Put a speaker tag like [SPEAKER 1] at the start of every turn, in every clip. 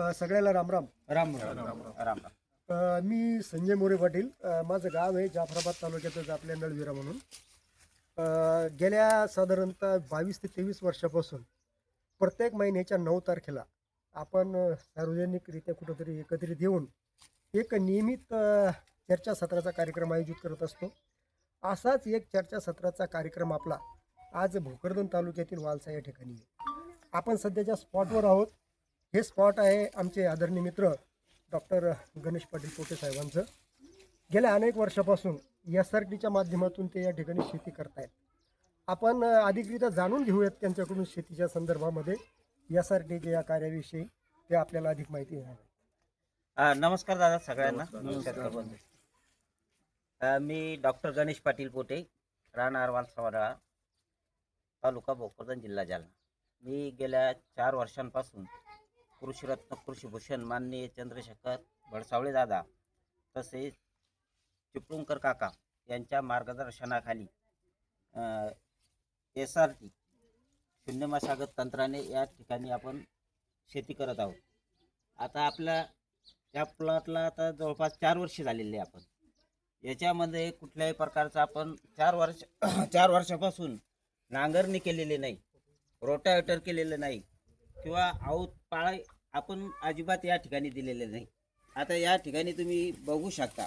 [SPEAKER 1] अ, सगळ्याला रामराम
[SPEAKER 2] राम. राम राम.
[SPEAKER 1] अ, मी संजय मोरे पाटील. अ, माझं गाव आहे जाफराबाद तालुक्यातच आपल्या नळविरा म्हणून. अ, गेल्या साधारणतः बावीस ते तेवीस वर्षापासून प्रत्येक महिन्याच्या नऊ तारखेला आपण अ, सार्वजनिकरित्या कुठंतरी एकत्रित येऊन एक नियमित अ, चर्चासत्राचा कार्यक्रम आयोजित करत असतो. असाच एक चर्चासत्राचा कार्यक्रम आपला आज भोकरदन तालुक्यातील वालसा या ठिकाणी आहे. आपण सध्याच्या स्पॉटवर आहोत. हे स्पॉट आहे आमचे आदरणीय मित्र डॉक्टर गणेश पाटील पोटे साहेबांचं. गेल्या अनेक वर्षापासून एस आर टीच्या माध्यमातून ते या ठिकाणी शेती करतायत. आपण अधिकरित्या जाणून घेऊयात त्यांच्याकडून शेतीच्या संदर्भामध्ये एस आर टीच्या या कार्याविषयी. ते आपल्याला अधिक माहिती देणार
[SPEAKER 2] नमस्कार दादा सगळ्यांना. अ, मी डॉक्टर गणेश पाटील पोटे राहणार वालसावडा तालुका भोकरदन जिल्हा जालना. मी गेल्या चार वर्षांपासून कृषीरत्न कृषीभूषण माननीय चंद्रशेखर भडसावळे दादा तसेच चिपळूणकर काका यांच्या मार्गदर्शनाखाली एस आर टी शून्य मशागत तंत्राने या ठिकाणी आपण शेती करत आहोत. आता आपल्या या प्लॉटला आता जवळपास चार वर्ष झालेली आहे आपण. याच्यामध्ये कुठल्याही प्रकारचं आपण चार वर्ष चार वर्षापासून नांगरणी केलेली नाही रोटावेटर केलेलं नाही किंवा आऊत पाळा आपण अजिबात या ठिकाणी दिलेले नाही. आता या ठिकाणी तुम्ही बघू शकता.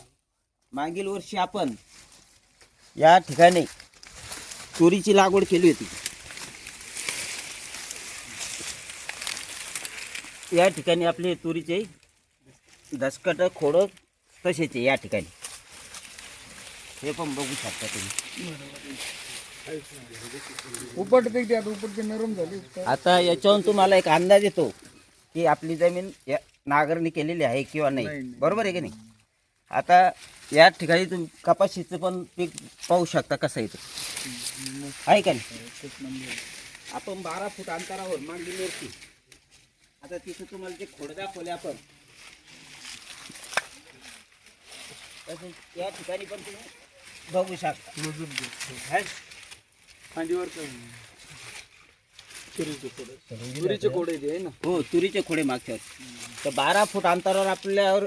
[SPEAKER 2] मागील वर्षी आपण या ठिकाणी तुरीची लागवड केली होती. या ठिकाणी आपले तुरीचे दसकट खोडं तसेच या ठिकाणी. हे पण बघू शकता तुम्ही.
[SPEAKER 3] उपट ते आता उपट ते नरम झाली.
[SPEAKER 2] आता याच्यावरून तुम्हाला एक अंदाज येतो की आपली जमीन या- नांगरणी केलेली आहे किंवा नाही. बरोबर आहे की नाही? आता या ठिकाणी तुम्ही कपाशीचं पण पीक पाहू शकता कसं येतं आहे का नाही? आपण बारा फूट अंतरावर मांडली मिरची आता तिथं तुम्हाला जे खोड दाखवले आपण तसंच या ठिकाणी पण तुम्ही बघू शकता.
[SPEAKER 3] खांदीवर तुरीचे कोडे. तुरीचे आहे ना?
[SPEAKER 2] हो तुरीचे खोडे मागच्या वर्षी. तर बारा फूट अंतरावर आपल्यावर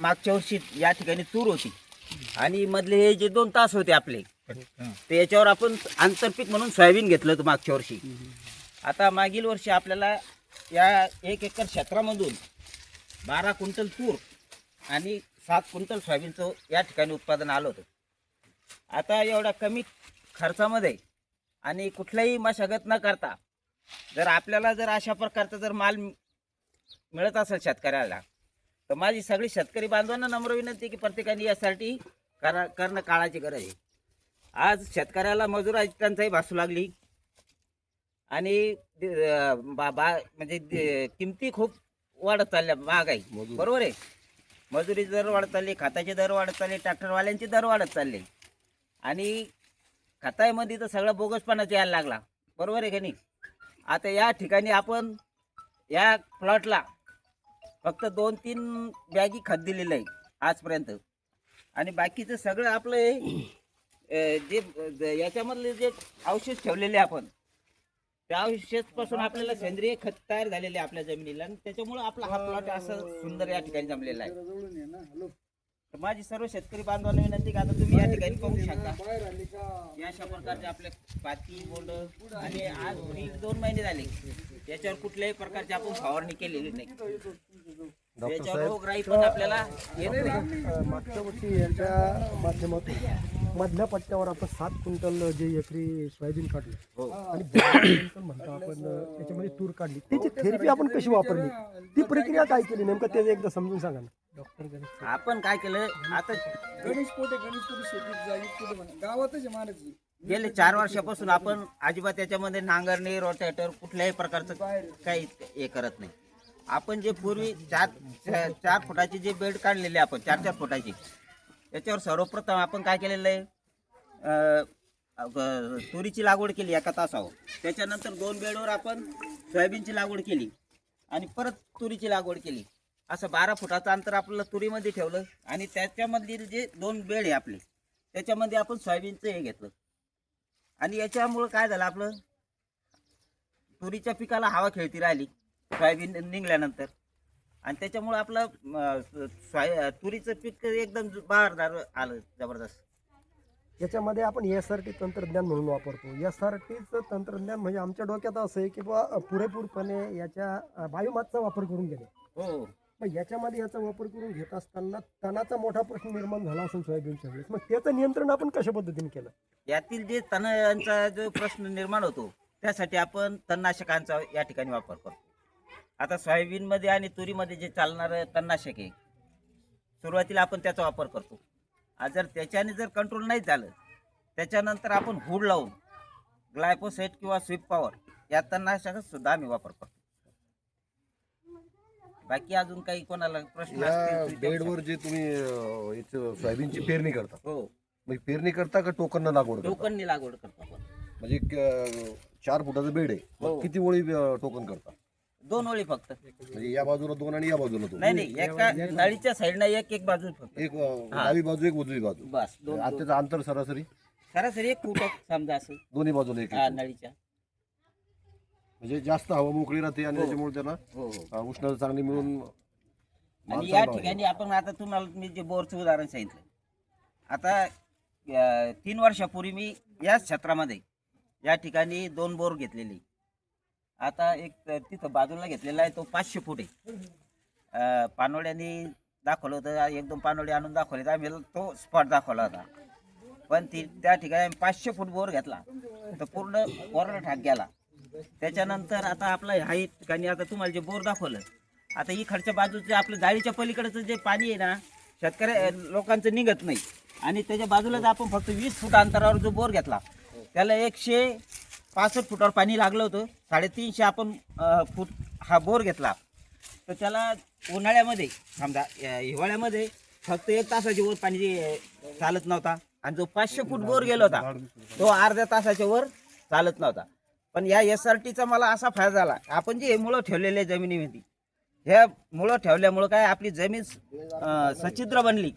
[SPEAKER 2] मागच्या वर्षी या ठिकाणी तूर होती. आणि मधले हे जे दोन तास होते आपले ते याच्यावर आपण आंतरपीक म्हणून सोयाबीन घेतलं होतं मागच्या वर्षी. आता मागील वर्षी आपल्याला या एक एकर क्षेत्रामधून बारा क्विंटल तूर आणि सात क्विंटल सोयाबीनचं या ठिकाणी उत्पादन आलं होतं. आता एवढ्या कमी खर्चामध्ये आणि कुठल्याही मशागत न करता जर आपल्याला जर अशा प्रकारचा जर माल मिळत असेल शेतकऱ्याला तर माझी सगळी शेतकरी बांधवांना नम्र विनंती की प्रत्येकाने यासाठी करा करणं काळाची गरज आहे. आज शेतकऱ्याला मजुराची टंचाई भासू लागली. आणि बा बा म्हणजे किमती खूप वाढत चालल्या महागाई बरोबर आहे. मजुरीचे दर वाढत चालले खताचे दर वाढत चालले ट्रॅक्टरवाल्यांचे दर वाढत चालले. आणि खताईमध्ये तर सगळं बोगसपणाच यायला लागला. बरोबर आहे का नाही? आता या ठिकाणी आपण या प्लॉटला फक्त दोन तीन बॅगी खत दिलेलं आहे आजपर्यंत. आणि बाकीचं सगळं आपलं हे, जे याच्यामधले जे अवशेष ठेवलेले आपण त्या अवशेषपासून आपल्याला सेंद्रिय खत तयार झालेले आहे आपल्या जमिनीला. आणि त्याच्यामुळं आपला हा प्लॉट असं सुंदर या ठिकाणी जमलेला आहे. तर माझी सर्व शेतकरी बांधवांना विनंती की आता तुम्ही या ठिकाणी पाहू शकता. या अशा प्रकारचे आपले पाती बोंड आणि आज दीड दोन महिने झाले. त्याच्यावर कुठल्याही प्रकारची आपण फवारणी केलेली नाही. त्याच्यावर रोगराई पण आपल्याला येत नाही.
[SPEAKER 1] मागच्या वर्षी यांच्या माध्यमातून मधल्या पट्ट्यावर आपण सात क्विंटल जे एकरी सोयाबीन काढलं.
[SPEAKER 2] हो.
[SPEAKER 1] आणि बारा क्विंटल म्हणतो आपण त्याच्यामध्ये तूर काढली. त्याची थेरपी आपण कशी वापरली? ती प्रक्रिया काय केली नेमकं ते एकदा समजून सांगा ना. डॉक्टर गणेश
[SPEAKER 2] आपण काय केलं? आता
[SPEAKER 3] गणेश पोटे गणेश पोटे शेतीत जागी कुठे म्हणा गावातच आहे महाराजी
[SPEAKER 2] गेले चार वर्षापासून आपण अजिबात त्याच्यामध्ये नांगरणी रोटेटर कुठल्याही प्रकारचं काही हे करत नाही. आपण जे पूर्वी चार चार फुटाचे जे बेड काढलेले आपण चार चार फुटाचे त्याच्यावर सर्वप्रथम आपण काय केलेलं आहे? तुरीची लागवड केली एका तासावर. त्याच्यानंतर दोन बेडवर आपण सोयाबीनची लागवड केली आणि परत तुरीची लागवड केली. असं बारा फुटाचं अंतर आपल्याला तुरीमध्ये ठेवलं आणि त्याच्यामधले जे दोन बेड आहे आपले त्याच्यामध्ये आपण सोयाबीनचं हे घेतलं. आणि याच्यामुळं काय झालं आपलं? तुरीच्या पिकाला हवा खेळती राहिली सोयाबीन निघल्यानंतर. आणि त्याच्यामुळं आपलं सोया तुरीचं पीक एकदम बहारदार आलं जबरदस्त.
[SPEAKER 1] याच्यामध्ये आपण एस आर टी तंत्रज्ञान म्हणून वापरतो. एस आर टीचं तंत्रज्ञान म्हणजे आमच्या डोक्यात असं आहे की बुवा पुरेपूरपणे याच्या बायोमासचा वापर करून घेणे.
[SPEAKER 2] हो
[SPEAKER 1] मग याच्यामध्ये याचा वापर करून घेत असताना तणाचा मोठा प्रश्न निर्माण झाला असेल सोयाबीनच्या वेळेस मग त्याचं नियंत्रण आपण कशा पद्धतीने केलं?
[SPEAKER 2] यातील जे तणांचा जो प्रश्न निर्माण होतो त्यासाठी आपण तणनाशकांचा या ठिकाणी वापर करतो. आता सोयाबीनमध्ये आणि तुरीमध्ये जे चालणारं तणनाशक आहे सुरुवातीला आपण त्याचा वापर करतो. जर त्याच्याने जर कंट्रोल नाही झालं त्याच्यानंतर आपण हुड लावून ग्लायकोसेट किंवा स्वीप पॉवर या तणनाशकाचा सुद्धा आम्ही वापर करतो. बाकी अजून काही कोणाला प्रश्न
[SPEAKER 4] या
[SPEAKER 2] असतील तर विचारू
[SPEAKER 4] बेडवर जे तुम्ही अं, याचं सोयाबीनची पेरणी करता.
[SPEAKER 2] शकता. हो.
[SPEAKER 4] मग पेरणी करता का टोकन लागवड करता?
[SPEAKER 2] टोकननी लागवड करतो आपण.
[SPEAKER 4] म्हणजे क- चार फुटाचं बेड आहे.
[SPEAKER 2] हो.
[SPEAKER 4] मग किती ओळी अं, टोकन करता?
[SPEAKER 2] दोन ओळी फक्त.
[SPEAKER 4] म्हणजे या बाजूला दोन आणि या बाजूला दोन.
[SPEAKER 2] नाही नाही एका नळीच्या साईडला एक एक बाजू फक्त.
[SPEAKER 4] एक अं,
[SPEAKER 2] हा.
[SPEAKER 4] डावी बाजू एक उजवी बाजू.
[SPEAKER 2] बस दोन
[SPEAKER 4] आणि
[SPEAKER 2] दोन.
[SPEAKER 4] त्याचं अंतर सरासरी?
[SPEAKER 2] सरासरी एक फूट समजा असं.
[SPEAKER 4] दोन्ही बाजूला एक
[SPEAKER 2] हा
[SPEAKER 4] एक.
[SPEAKER 2] नळीच्या
[SPEAKER 4] म्हणजे जास्त हवा मोकळी राहते आणि
[SPEAKER 2] हो.
[SPEAKER 4] त्याच्यामुळे त्यांना
[SPEAKER 2] हो हो.
[SPEAKER 4] अं, उष्णता चांगली मिळून
[SPEAKER 2] आणि या ठिकाणी आपण आता तुम्हाला मी जे बोरचं उदाहरण सांगितलं. आता अं, तीन वर्षापूर्वी मी याच क्षेत्रामध्ये या ठिकाणी दोन बोर घेतलेले. आता एक तिथं बाजूला घेतलेला आहे तो पाचशे फूट आहे. अं, दाखवलं होतं एक दोन पानोडी आणून दाखवले तर आम्ही तो स्पॉट दाखवला होता. पण ती त्या ठिकाणी आम्ही पाचशे फूट बोर घेतला. तर पूर्ण कोरडा ठाक गेला. त्याच्यानंतर आता आपला ह्या ठिकाणी आता तुम्हाला जे बोर दाखवलं आता इकडच्या बाजूचं आपलं जाळीच्या पलीकडचं जे पाणी आहे ना शेतकऱ्या लोकांचं निघत नाही. आणि त्याच्या बाजूलाच आपण फक्त वीस फूट अंतरावर जो बोर घेतला त्याला एकशे पासष्ट फुटावर पाणी लागलं होतं. साडेतीनशे आपण फूट हा बोर घेतला. तर त्याला उन्हाळ्यामध्ये समजा हिवाळ्यामध्ये फक्त एक तासाच्या वर पाणी चालत नव्हता. आणि जो पाचशे फूट बोर गेला होता तो अर्ध्या तासाच्या वर चालत नव्हता. पण या एस आर टीचा मला असा फायदा झाला. आपण जे मुळं ठेवलेले जमिनीमध्ये ह्या मुळं ठेवल्यामुळं काय आपली जमीन सचिद्र बनली.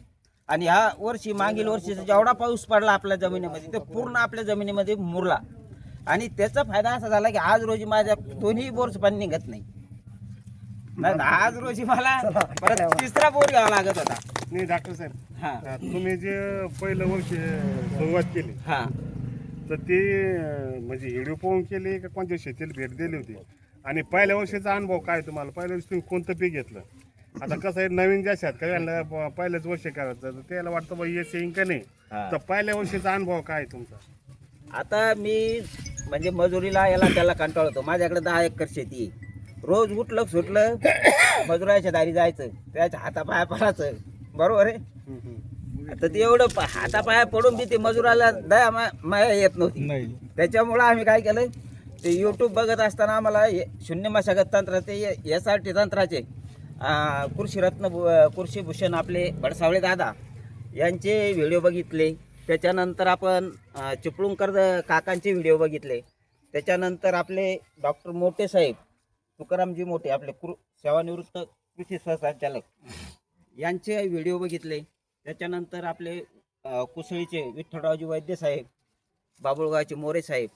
[SPEAKER 2] आणि ह्या वर्षी मागील वर्षीचा जेवढा पाऊस पडला आपल्या जमिनीमध्ये तो पूर्ण आपल्या जमिनीमध्ये मुरला. आणि त्याचा फायदा असा झाला की आज रोजी माझ्या दोन्ही बोरचं पाणी निघत नाही. नाही तर आज रोजी मला परत तिसरा बोर घ्यावा लागत होता.
[SPEAKER 5] नाही डॉक्टर साहेब
[SPEAKER 2] हा.
[SPEAKER 5] अं, तुम्ही जे पहिलं वर्ष सुरुवात केली
[SPEAKER 2] हा.
[SPEAKER 5] तर ते अं, म्हणजे हिडिओ पाहून केली का कोणत्या शेतीला भेट दिली होती? आणि पहिल्या वर्षीचा अनुभव काय तुम्हाला? पहिल्या वर्षी तुम्ही कोणतं पीक घेतलं? आता कसं आहे नवीन ज्या शेतकऱ्याला प- पहिल्याच वर्ष करायचं तर त्याला वाटतं बा येस येईन का नाही?
[SPEAKER 2] हा.
[SPEAKER 5] तर पहिल्या वर्षीचा अनुभव काय आहे तुमचा?
[SPEAKER 2] आता मी म्हणजे मजुरीला याला त्याला कंटाळ होतो. माझ्याकडे दहा एकर शेती आहे. रोज उठलं सुटलं मजुराच्या दारी जायचं. त्याच्या हातापाया पडायचं. बरोबर आहे? आता ते एवढं प- हातापाया पडून बी ते मजुराला दया मा- माया येत नव्हती. त्याच्यामुळं आम्ही काय केलं? ते यूट्यूब बघत असताना आम्हाला हे शून्य मशागत तंत्राचे एस आर टी तंत्राचे कृषीरत्न कृषीभूषण आपले बडसावळे दादा यांचे व्हिडिओ बघितले. त्याच्यानंतर आपण चिपळूणकर काकांचे व्हिडिओ बघितले. त्याच्यानंतर आपले डॉक्टर मोठे साहेब तुकारामजी मोठे आपले कृ सेवानिवृत्त कृषी सहसंचालक यांचे व्हिडिओ बघितले. त्याच्यानंतर आपले कुसळीचे विठ्ठलरावजी वैद्य साहेब बाबुळगावचे मोरे साहेब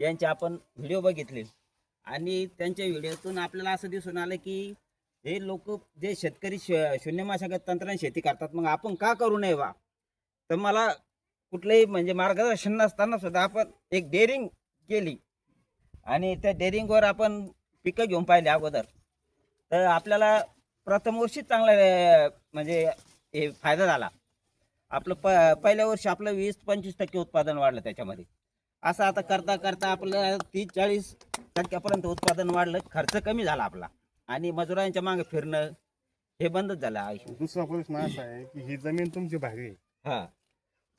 [SPEAKER 2] यांचे आपण व्हिडिओ बघितले. आणि त्यांच्या व्हिडिओतून आपल्याला असं दिसून आलं की हे लोक जे शेतकरी श शून्य मशागत तंत्राने शेती करतात मग आपण का करू नये बा? तर मला कुठलंही म्हणजे मार्गदर्शन नसताना सुद्धा आपण एक डेअरिंग केली. आणि त्या डेअरिंगवर आपण पिकं घेऊन पाहिले अगोदर. तर आपल्याला प्रथम वर्षीच चांगला म्हणजे हे फायदा झाला. आपलं प पहिल्या वर्षी आपलं वीस पंचवीस टक्के उत्पादन वाढलं त्याच्यामध्ये. असं आता करता करता आपलं तीस चाळीस टक्क्यापर्यंत उत्पादन वाढलं. खर्च कमी झाला आपला. आणि मजुरांच्या मागे फिरणं हे बंदच झालं.
[SPEAKER 5] दुसरा प्रश्न असा आहे की ही जमीन तुमची आहे.
[SPEAKER 2] हा.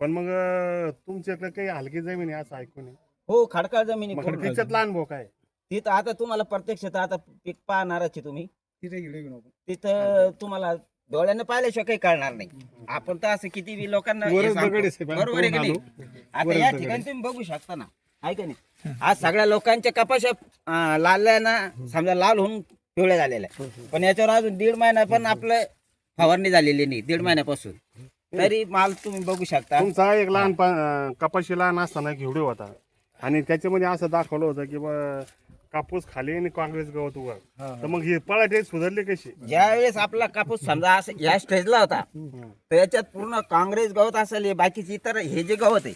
[SPEAKER 5] पण मग अं, तुमच्याकडे काही हलकी जमीन आहे असं ऐकून आहे.
[SPEAKER 2] हो खडकाळ जमिनी
[SPEAKER 5] मग
[SPEAKER 2] पूर्ण.
[SPEAKER 5] तिच्यातला अनुभव काय?
[SPEAKER 2] तिथं आता तुम्हाला प्रत्यक्ष तर आता पीक पाहणारच आहे तुम्ही.
[SPEAKER 3] तिथे व्हिडिओ घेऊन आपण.
[SPEAKER 2] तिथं तुम्हाला डोळ्यानं पाहिल्याशिवाय काही कळणार नाही. आपण तर असं किती बी लोकांना हे
[SPEAKER 5] वरच
[SPEAKER 2] सांगतो.
[SPEAKER 5] दगड आहे साहेब, आम्ही
[SPEAKER 2] बरोबर आहे की नाही? आता या
[SPEAKER 5] दगड
[SPEAKER 2] ठिकाणी तुम्ही बघू शकता ना. आहे का नाही? आज सगळ्या लोकांच्या कपाशा अं, लालल्या ना समजा लाल होऊन पिवळ्या झालेल्या आहे. पण याच्यावर अजून दीड महिना पण आपलं फवारणी झालेली नाही दीड महिन्यापासून. तरी माल तुम्ही बघू शकता.
[SPEAKER 5] तुमचा एक लहान पा- कपाशी लहान असताना एक व्हिडिओ होता. आणि त्याच्यामध्ये असं दाखवलं होतं की बा कापूस खाली आणि काँग्रेस गवत उगा तर मग हे पळाटे सुधारले कसे?
[SPEAKER 2] ज्या वेळेस आपला कापूस समजा असं या स्टेजला होता तर याच्यात पूर्ण काँग्रेस गवत असेल हे बाकीचे इतर हे जे गवत आहे